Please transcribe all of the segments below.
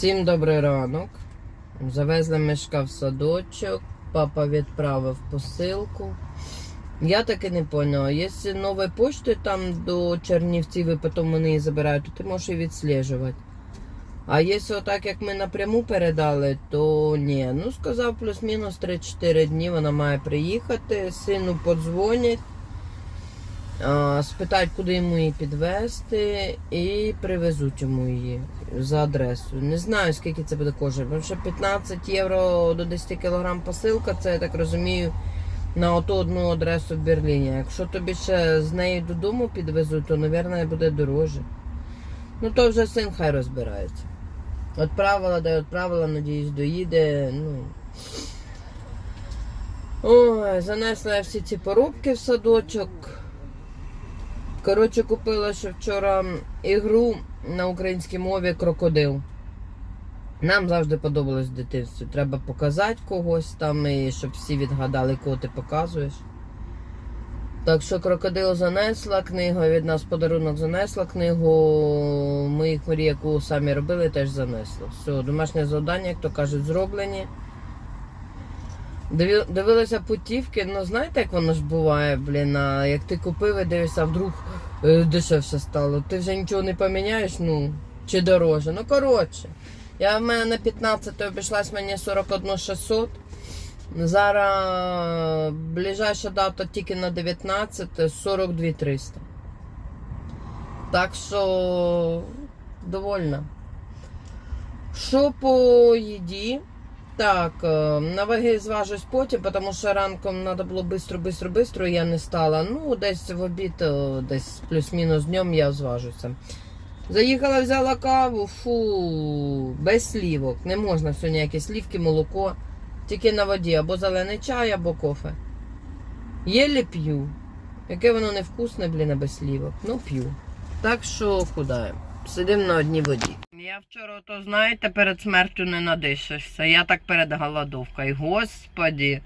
Всім добрий ранок. Завезли мішка в садочок, папа відправив посилку. Я таки не поняла, якщо новою поштою там до Чернівців і потім вони її забирають, то ти можеш її відслежувати. А якщо отак, як ми напряму передали, то ні. Ну, сказав, плюс-мінус 3-4 дні вона має приїхати, сину подзвонять, спитають, куди йому її підвезти, і привезуть йому її за адресою. Не знаю, скільки це буде коштувати. Тому що 15 євро до 10 кг посилка, це я так розумію, на оту одну адресу в Берліні. Якщо тобі ще з нею додому підвезуть, то, мабуть, буде дороже. Ну, то вже син хай розбирається. Отправила, й відправила, надіюсь, доїде. Ну. Ой, занесла я всі ці порубки в садочок. Коротше, купила ще вчора ігру на українській мові крокодил. Нам завжди подобалось в дитинстві. Треба показати когось там, і щоб всі відгадали, кого ти показуєш. Так що крокодил занесла книгу, від нас подарунок занесла книгу. Моїх мрій, яку самі робили, теж занесла. Все, домашнє завдання, як то кажуть, зроблені. Дивилася путівки, ну знаєте, як воно ж буває, блін, а як ти купив і дивишся, а вдруг е, дешевше стало. Ти вже нічого не поміняєш, ну, чи дороже. Ну, коротше. Я в мене на 15 обійшлась мені 41 600. Зараз ближайша дата тільки на 19 42 300. Так що довольна. Що по їді? Так, е, на ваги зважусь потім, тому що ранком треба було бистро, бистро, і я не стала. Ну, десь в обід, е, десь плюс-мінус днем я зважуся. Заїхала, взяла каву, фу, без слівок. Не можна все ніякі слівки, молоко. Тільки на воді, або зелений чай, або кофе. Єлі п'ю. Яке воно невкусне, блін, без слівок. Ну, п'ю. Так що худаю. Сидим на одній воді. Я вчора, то знаєте, перед смертю не надишишся. Я так перед голодовкою. Господі.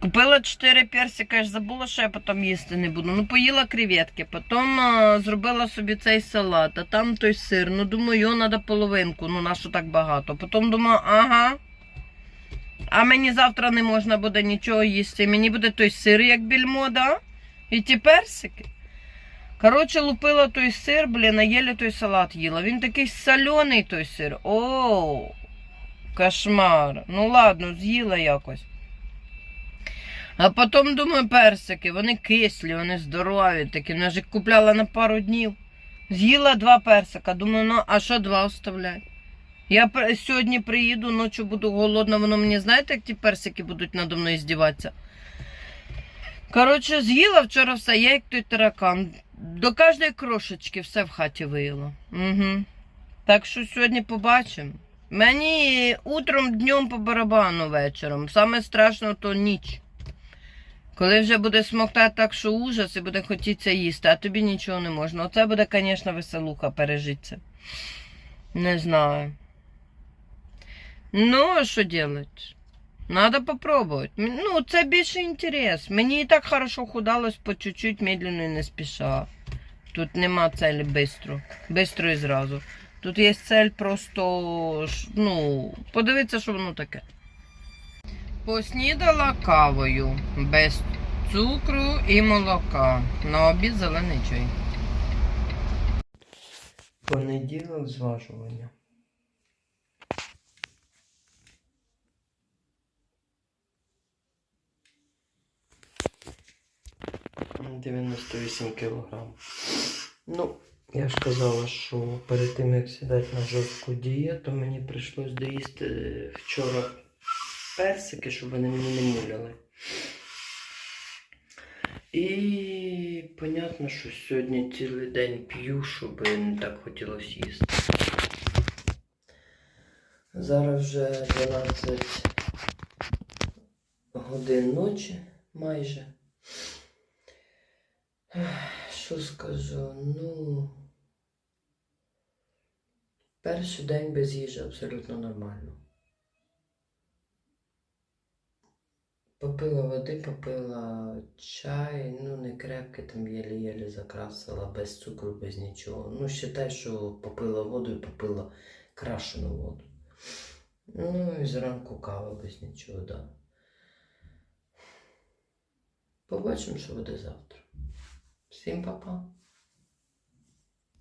Купила 4 персика, я ж забула, що я потім їсти не буду. Ну, поїла креветки, потім а, зробила собі цей салат, а там той сир. Ну, думаю, його треба половинку, ну на що так багато. Потім думаю, ага. А мені завтра не можна буде нічого їсти. Мені буде той сир, як більмо, да? І ті персики. Коротше, лупила той сир, блін, а єлі той салат їла. Він такий соляний той сир. О, кошмар. Ну ладно, з'їла якось. А потім думаю, персики, вони кислі, вони здорові такі. Ну, я ж їх купляла на пару днів. З'їла два персика. Думаю, ну а що два оставляти? Я сьогодні приїду, ночі буду голодна, воно мені знаєте, як ті персики будуть надо мною здіватися. Коротше, з'їла вчора все, я як той таракан. До кожної крошечки все в хаті виїла. Угу. Так що сьогодні побачимо. Мені утром, днем по барабану вечором. Саме страшно то ніч. Коли вже буде смоктати так, що ужас, і буде хотітися їсти, а тобі нічого не можна. Оце буде, звісно, веселуха пережитися. Не знаю. Ну, а що делать? Надо попробовать. Ну, це більше інтерес. Мені і так хорошо худалось по чуть-чуть, медленно і не спіша. Тут нема целі бистро. Бистро і зразу. Тут є цель просто, ну, подивитися, що воно таке. Поснідала кавою без цукру і молока. На обід зелений чай. Понеділок зважування. М, 98 кілограм. Ну, я ж казала, що перед тим як сідати на жорстку дієту, мені прийшлось доїсти вчора персики, щоб вони мені не муляли. І понятно, що сьогодні цілий день п'ю, щоб не так хотілося їсти. Зараз вже 12 годин ночі майже. Що скажу? Ну. Перший день без їжі абсолютно нормально. Попила води, попила чай, ну не крепкий, там єлі-єлі закрасила, без цукру, без нічого. Ну, считай, що попила воду і попила крашену воду. Ну і зранку кава без нічого, да. Побачимо, що буде завтра. Всім па-па.